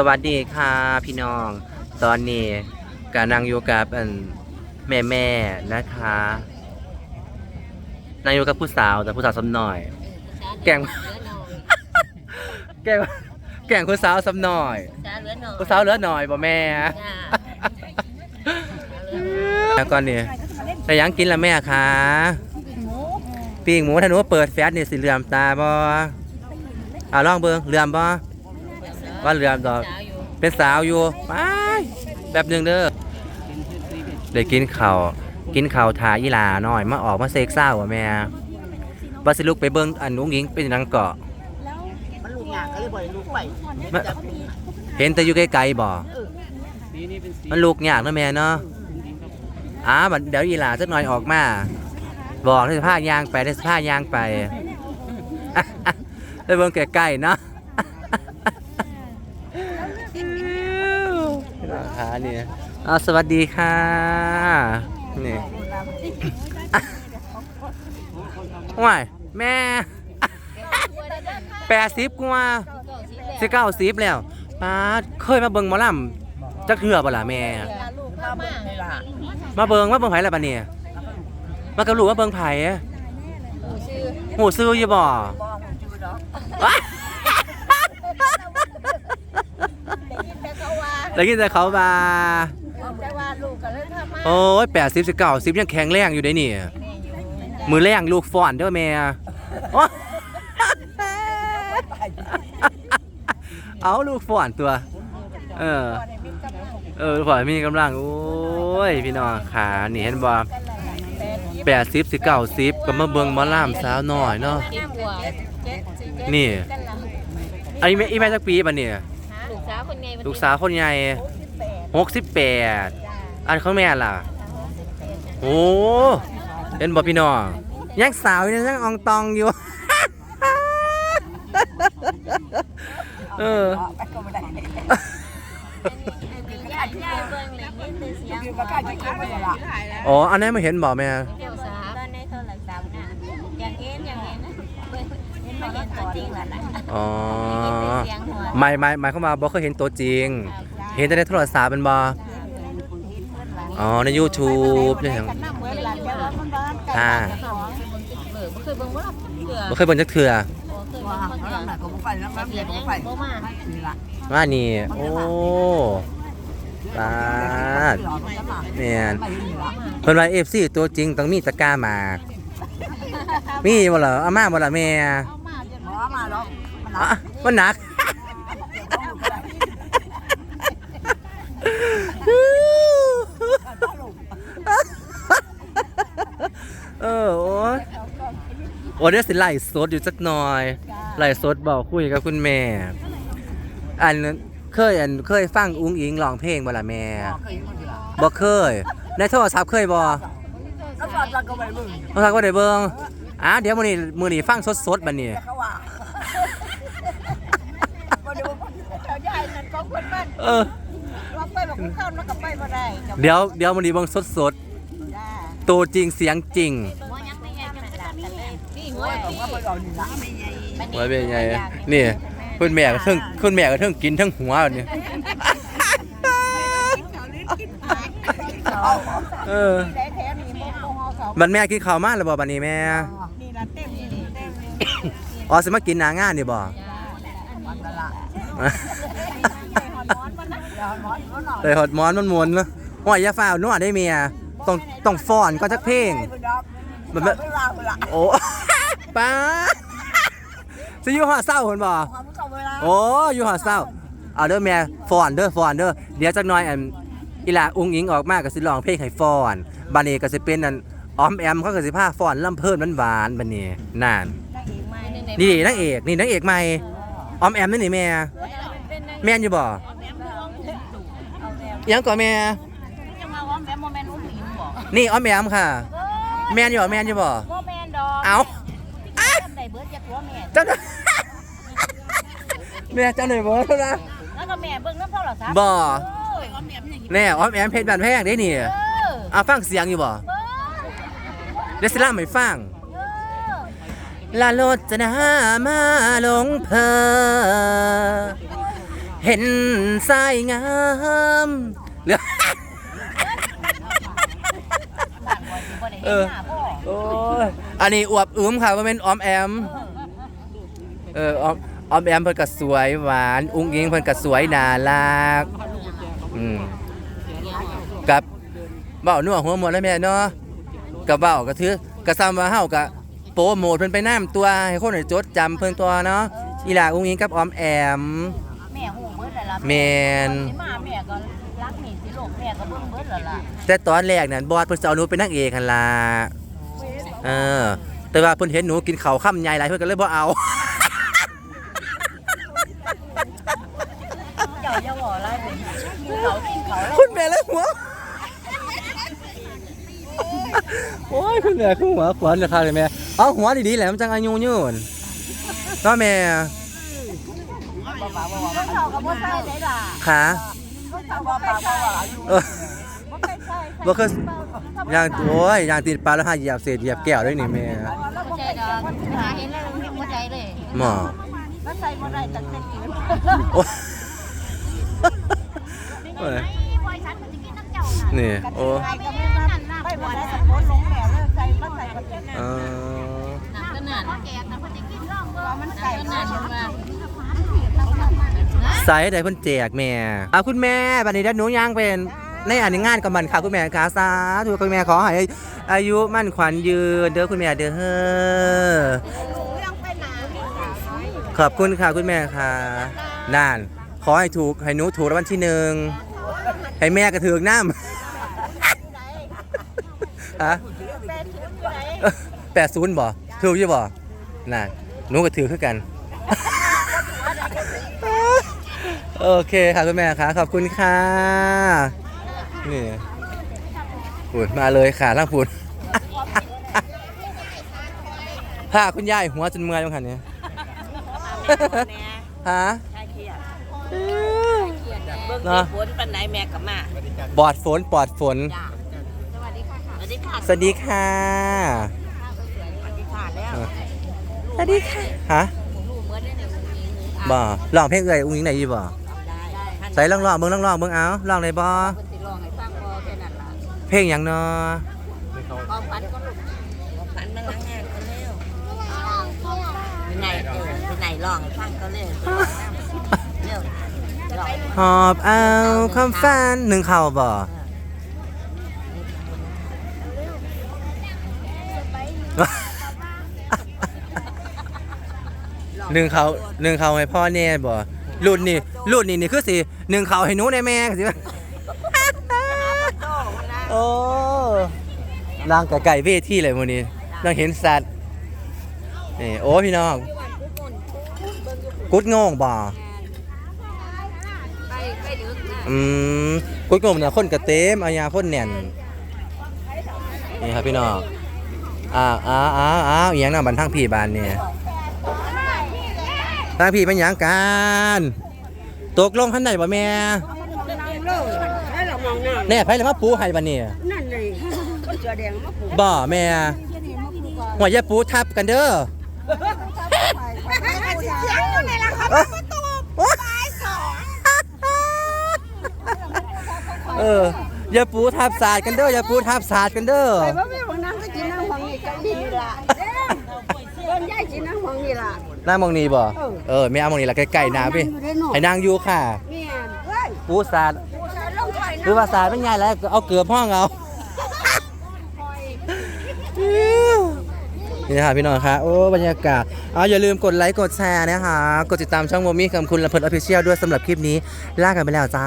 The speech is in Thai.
สวัสดีค่ะพี่น้อง ตอนนี้กานั่งอยู่กับอันแม่แม่ๆนะคะนั่งอยู่กับผู้สาวแต่ผู้สาวสำหน่อย แกง แกงแกงผู้สาวสำหน่อยจ้าเหลือหน่อย ผู้สาวเหลือหน่อยบ่แม่จ้าแล้วก่อนนี่แต่ยังกินละแม่คะปิ้งหมูถ้าหนูเปิดแฟชนี่สิเหลื่อมตาบ่อ่าลองเบิ่งเหลื่อมบ่ ว่าเหลื่อมดอกสาวอยู่เป็นสาวอยู่ไปแบบหนึ่งเด้อได้กินข้าวกินข้าวทาอีหลาหน่อย มาออกมาเซ็กซ่าวะแม่ว่าสิลุกไปเบิ่งอันนุ้งหญิงเป็นหนังเกาะมันลูกยางก็เลยบ่ได้ลูกไปมาเห็นแต่อยู่ไกลๆบ่มันลูกยากเนาะแม่เนาะอ้าบัดเดี๋ยวอีหลาสักหน่อยออกมาบอกให้สภาพยางไปได้สภาพยางไปไปเบิ่งใกล้ๆเนาะ ขานี่อ่าสวัสดีค่ะ นี่ว้ายแม่แปดสิบกว่าสิเก้าสิบแล้วป้าดเคยมาเบิ่งหมอลำจักเถื่อบ่ล่ะแม่ลูกเข้ามานี่ล่ะมาเบิ่งมาเบิ่งไผล่ะบัดนี้มากับลูกมาเบิ่งไผชื่อหูซื้ออยู่บ่ บ่จืดดอก ว้าย แต่เขาว่า ได้ยินแต่เขาว่าแต่ว่าลูกก็เลยเข้ามาโอ้ยแปดสิบสิเก้าสิบยังแข็งแรงอยู่ได้นี่ มือแรงลูกฟ้อนเด้อแม่โอ๊ยเอาลูกฟ้อนตัว เออ เออฟ้อนมีกำลัง โอ้ย พี่น้องขานี่เห็นบ่แปดสิบสิเก้าสิบก็มาเบิ่งหมอลำสาวน้อยเนาะเจ็ดกว่าเจ็ดสิบเจ็ดนี่กันละอันนี้แม่อีแม่จักปีบัดเนี่ยลูกสาว คนไงลูกสาวคนใหญ่หกสิบแปดอันของแม่ล่ะโอ้เห็นบ่พี่น้องยังสาวอยู่ยังอองตองอยู่เออไปก็บ่ได้ยายยายเบิ่งเลยนี่คือเสียงคือมาใกล้จะกินไม่ได้ล่ะอ๋อ อันนั้นไม่เห็นบอกแม่ อ๋อเสียงหัวหมายหมายหมายเข้ามว่าบ่เคยเห็นตัวจริง เห็นแต่ในโทรศัพท์เป็นบ่อ๋อใน YouTube เนี่ยครับน้ำเหมือนหลานแต่ว่ามันบ้านอ่าเออบ่เคยเบิ่งบ่ล่ะเกือบ่เคยเบิ่งจักเทื่อบ่เคยว่าเบิ่งเขาเกือทำไหนก็บ่ไปแล้วมันเบียดบ่ยังไปบ่มานี่ล่ะว่านี่โอ้ปาดแม่นไปนี่ล่ะเพิ่นว่า FC ตัวจริงต้องมีตะกร้าหมากมีบ่ล่ะเอามาบ่ล่ะแม่บ่มาหร อกมันอะมันหนัก เออ โอ้ยโอ้เดี๋ยวสิไล่สดอยู่สักหน่อยไล่สดบอกคุยกับคุณแม่ อันเคยอันเคยฟังอุ้งอิงร้องเพลงบ่ล่ะแม่เคยมันนี่ล่ะบ่เคย ในโทรศัพท์เคยบ่แล้วก็จังก็ไปมึงโทรศัพท์ก็ได้เบิ่งอะเดี๋ยวมื้อนี้มื้อนี้ฟังสดๆบัดนี้ เขาว่าบ่ได้ว่า เจ้าใหญ่นั่นของคนบ้านเออ ว่าไปบอกเข้ามันก็ไปบ่ได้จ้ะเดี๋ยวเดี๋ยวมื้อนี้เบิ่งสดจ้าๆตัวจริงเสียงจริงหัวยักษ์ไม่ใหญ่กันละกันเลยนี่หัวผมพี่ว่าบ่เอานี่ล่ะไว้เป็นไงนี่คุณแม่ก็เทิงคุณแม่ก็เทิงกินทั้งหัวแบบนี้เออ ได้แถมนี่บ่บ่ฮอเขาบัดแม่กินข้าวมาแล้วบ่บัดนี้แม่ นี่ละเต็มนี่เต็มอ๋อสิมากินหน้างานนี่บ่มันนั่นล่ะ เดี๋ยวหมอนเขาหน่อยเลยหดหมอนมันหมุนเนาะโอ้ยอย่าฟ้าวนวดได้เมียต้องต้องฟ้อนก็จักเพลงมันไม่ลาละโอ้ป้าสิอยู่หอดเศร้าเพิ่นบ่ความเข้าเวลาโอ้อยู่หอดเศร้าเอาเด้อแม่ฟ้อนเด้อฟ้อนเด้อเดี๋ยวจักหน่อยอันอีหลาอุ้งอิงออกมาก็สิร้องเพลงให้ฟ้อนบัดนี้ก็สิเป็นอันออมแอมเขาก็สิพาฟ้อนลำเพิ่นหวานๆบัดนี้นั่นนี่นางเอกนี่นางเอกใหม่ ออมแอมนี่นี่แม่แม่นอยู่บ่อิหยังก่อนแม่ จะมาว่าแม่โมเมนต์อุ้มหญิงบอกนี่ออมแอมค่ะ แม่นอยู่บ่แม่นอยู่บ่ โมเมนต์ดอกเอาได้เบิร์ดจากหัวแม่ จังแม่จังไหนบ่เท่านะแล้วก็แม่เบิ่งน้ำพ่อหรอครับบ่เออแน่ออมแอมเพชรบ้านแพงเด้นี่เออเอาฟังเสียงอยู่บ่เออเดี๋ยวสิล่าให้ฟังเออ ลาโลดจะนามาลงเพอ เห็นสายงามเหลือเออโอ้ยอันนี้อวบอึมค่ะว่าเป็นออมแอม เออออมออมแอมเพิ่นก็สวยหวาน อุ้งอิงเพิ่นก็สวยน่ารักอืมกับเบ้านัวหัวหมดแล้วแม่เนาะกับเบ้าก็ถือกระซำว่าเฮาก็ โปรโมทเพิ่นไปน้ำตัวให้คนได้จดจำเพิ่นตัวเนาะอีหลาอุ้งอิงกับออมแอม แม่หูเบิดแล้วล่ะแม่น สิมาแม่ก็รักนี่สิลูกแม่ก็เบิ่งเบิดแล้วล่ะแต่ตอนแรกนั่นบอสเพิ่นจะเอาหนูเป็นนางเอกหั่นล่ะเออ แต่ว่าเพิ่นเห็นหนูกินข้าวค่ำใหญ่หลายเพิ่นก็เลยบ่เอา เจ้าอย่าบอกอะไรเป็นกินเขากินเขาแล้วคุณแม่เลยหัว โอ้ยคุณแม่คือหัวขวานราคาเลยแม่ เอาหัวดีๆแหละมันจังอายุยืนเนาะแม่เขาก็บ่ใช่ได้ล่ะขาเขาบ่ไปใช่เออบ่ไปใช่บ่คือย่างโอ้ยย่างติดปลาแล้วหาเหยียบเศษเหยียบแก้วด้วยนี่แม่บ่ใจดอกหาเห็นแล้วบ่ใจเลยหมอบ่ใส่บ่ได้ตั้งแต่กินโอ้ยโอ้ยนี่โอ้ไปก็ไม่นั่นน่ะไปบ่ได้สักคนลงแล้วเลยใส่บ่ใส่บ่เป็นเออน้ำก็นั่นแกงนะเพิ่นจะกินร่องบ่มัน ใส่นั่นมายใดเพิ่นแจกแม่อะคุณแม่บัดนี้ด้หนูย่างเป็นในอันนี้งานกับมันค่ะคุณแม่ค่ะสาธุคุณแม่ขอให้อายุมั่นขวัญยืนเด้อคุณแม่เด้อขอบคุณค่ะคุณแม่ค่ะนั่นขอให้ถูกให้หนูถูกรางวัลที่หนึ่งให้แม่กระถือกน้ำฮะแปดศูนย์บ่ ถูกใช่บ่น่ะหนูก็ถือคือกัน โอเคค่ะคุณแม่ค่ะขอบคุณค่ะ นี่พูดมาเลยค่ะล่างพูดผ้าคุณยายหัวจนเมื่อยตรงขันนี้ฮะเบิ่งเนาะฝนปันไหนแม่กับมาปลอดฝนปลอดฝนจ้าสวัสดีค่ะ สวัสดีค่ะ สวัสดีค่ะแล้ว สวัสดีค่ะฮะบ่ร้องเพลงเอ่ยอุ้งยิงไหนยี่บ่ใส่ลองร้องเบิ่งลองร้องเบิ่งเอาร้องเลยบ่เพิ่นสิร้องให้ฟังบ่แค่นั้นล่ะเพลงหยังเนาะความฝันก็ลูกความฝันมันหลังงานก็เร็วเป็นไหนเออเป็นไหนร้องให้ฟังก็เร็วเร็วร้องหอบเอาความฝันหนึ่งเข่าบ่ หนึ่งเขาหนึ่งเขาให้พ่อแน่บ่รุ่นนี่รุ่นนี่นี่คือสิหนึ่งเขาให้หนูในแม่สิโอ้ร่างกะไก่เวทีเลยมื้อนี้ร่างเห็นสัตว์นี่โอ้พี่น้องกุดงงบ่อืมกุดโงงน่ะคนกระเต็มอายาคนแน่นนี่ครับพี่น้องอ้าวอ้าวอ้าวอ้าวอีหยังน่ะบันทางพี่บานเนี่ย ทางพี่เป็นหยังกันตกลงคันใดบ่แม่ให้เรามองหน้าแน่ไผเลยมาปูให้บัดนี้นั่นเลยคนเสื้อแดงมาปลูกบ่แม่หัวอย่าปูทับกันเด้อเสียงอยู่ในละครับเอออย่าปูทับศาสตร์กันเด้ออย่าปูทับศาสตร์กันเด้อ หน้ามองนี้บ่เออแม่เอามองนี้ละใกล้ๆหน้าพี่ให้นางอยู่ค่ะแม่นเอ้ยปูศาสตร์ผู้ชายลงไปหรือว่าศาสตร์เป็นไงแล้วเอาเกือบห้องเอานี่ค่ะพี่น้องคะโอ้บรรยากาศเอาอย่าลืมกดไลค์กดแชร์นะคะกดติดตามช่องโมมี่คำคุณและเพิร์ดออฟฟิเชียลด้วยสำหรับคลิปนี้ลากันไปแล้วจ้า